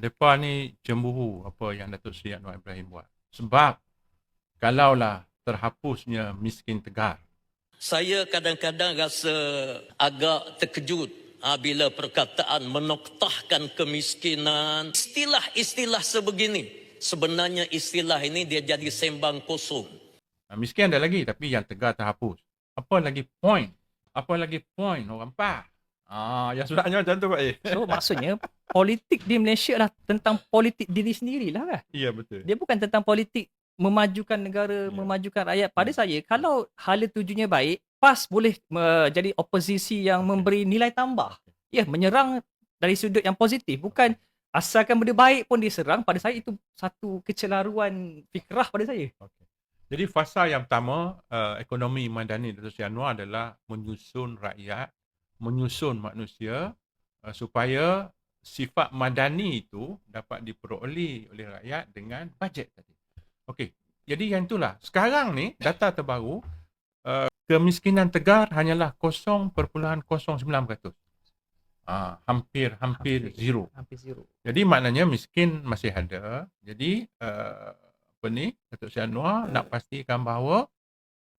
Mereka ni cemburu apa yang Datuk Seri Anwar Ibrahim buat. Sebab kalaulah terhapusnya miskin tegar. Saya kadang-kadang rasa agak terkejut ha, bila perkataan menoktahkan kemiskinan. Istilah-istilah sebegini. Sebenarnya istilah ini dia jadi sembang kosong. Miskin ada lagi tapi yang tegar terhapus. Apa lagi point? Apa lagi point orang PAH? Ah, yang sudahnya macam tu Pak Eh. So maksudnya politik di Malaysia adalah tentang politik diri sendiri lah kan. Ya betul. Dia bukan tentang politik memajukan negara, Ya. memajukan rakyat. Pada Ya. saya, kalau hala tujuannya baik, PAS boleh uh, jadi oposisi yang memberi nilai tambah. Ya, menyerang dari sudut yang positif. Bukan asalkan benda baik pun diserang. Pada saya itu satu kecelaruan fikrah pada saya. Okey. Jadi fasa yang pertama uh, ekonomi madani Datuk Seri Anwar adalah menyusun rakyat, menyusun manusia uh, supaya sifat madani itu dapat diperoleh oleh rakyat dengan bajet tadi. Okey. Jadi yang itulah. Sekarang ni data terbaru uh, kemiskinan tegar hanyalah 0.09%. Ah, hampir hampir Hampir. zero. Hampir zero. Jadi maknanya miskin masih ada. Jadi uh, apa ni Datuk Seri Anwar nak pastikan bahawa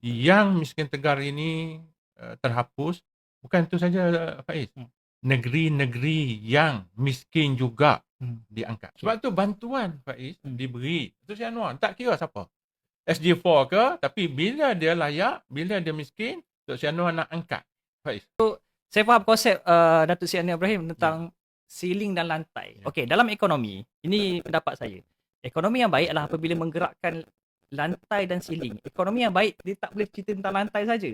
yang miskin tegar ini uh, terhapus bukan itu saja Faiz. Hmm. Negeri-negeri yang miskin juga Hmm. diangkat. Sebab tu bantuan Faiz Hmm. diberi Datuk Seri Anwar tak kira siapa. SG4 ke tapi bila dia layak, bila dia miskin, Datuk Seri Anwar nak angkat. Faiz. Saya faham konsep uh, Datuk Seri Anwar Ibrahim tentang ceiling dan lantai. Ya. Okey, dalam ekonomi, ini pendapat saya. Ekonomi yang baik adalah apabila menggerakkan lantai dan ceiling. Ekonomi yang baik dia tak boleh cerita tentang lantai saja.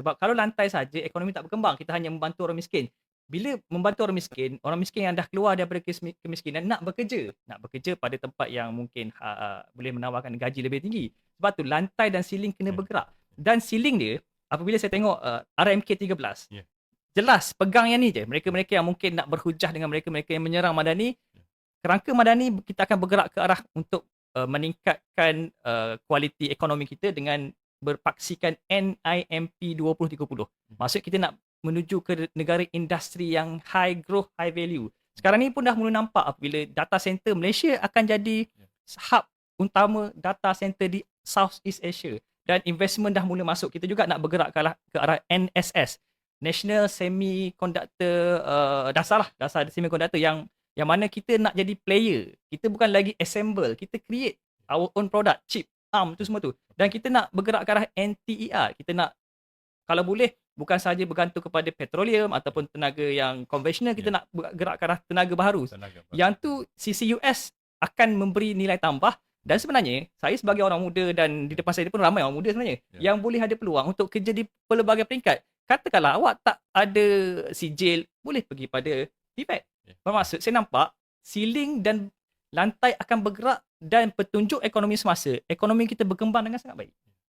Sebab kalau lantai saja ekonomi tak berkembang, kita hanya membantu orang miskin. Bila membantu orang miskin, orang miskin yang dah keluar daripada kemiskinan nak bekerja, nak bekerja pada tempat yang mungkin uh, boleh menawarkan gaji lebih tinggi. Sebab tu lantai dan ceiling kena Ya. bergerak. Dan ceiling dia apabila saya tengok uh, RMK 13 Ya. jelas pegang yang ni je mereka-mereka yang mungkin nak berhujah dengan mereka-mereka yang menyerang Madani kerangka Madani kita akan bergerak ke arah untuk uh, meningkatkan uh, kualiti ekonomi kita dengan berpaksikan NIMP 2030 maksud kita nak menuju ke negara industri yang high growth high value. Sekarang ni pun dah mula nampak apabila data center Malaysia akan jadi hub utama data center di Southeast Asia. Dan investment dah mula masuk. Kita juga nak bergerak ke arah, ke arah NSS National Semiconductor uh, dasar lah. Dasar semiconductor yang yang mana kita nak jadi player. Kita bukan lagi assemble. Kita create our own product chip ARM tu semua tu dan kita nak bergerak ke arah NTER kita nak kalau boleh bukan sahaja bergantung kepada petroleum ataupun tenaga yang konvensional kita Ya. nak bergerak ke arah tenaga baharu Tenaga yang tu CCUS akan memberi nilai tambah dan sebenarnya saya sebagai orang muda dan di depan saya pun ramai orang muda sebenarnya Ya. yang boleh ada peluang untuk kerja di pelbagai peringkat. Katakanlah awak tak ada sijil, boleh pergi pada TVET. Ya. Bermaksud saya nampak ceiling dan lantai akan bergerak dan petunjuk ekonomi semasa, ekonomi kita berkembang dengan sangat baik.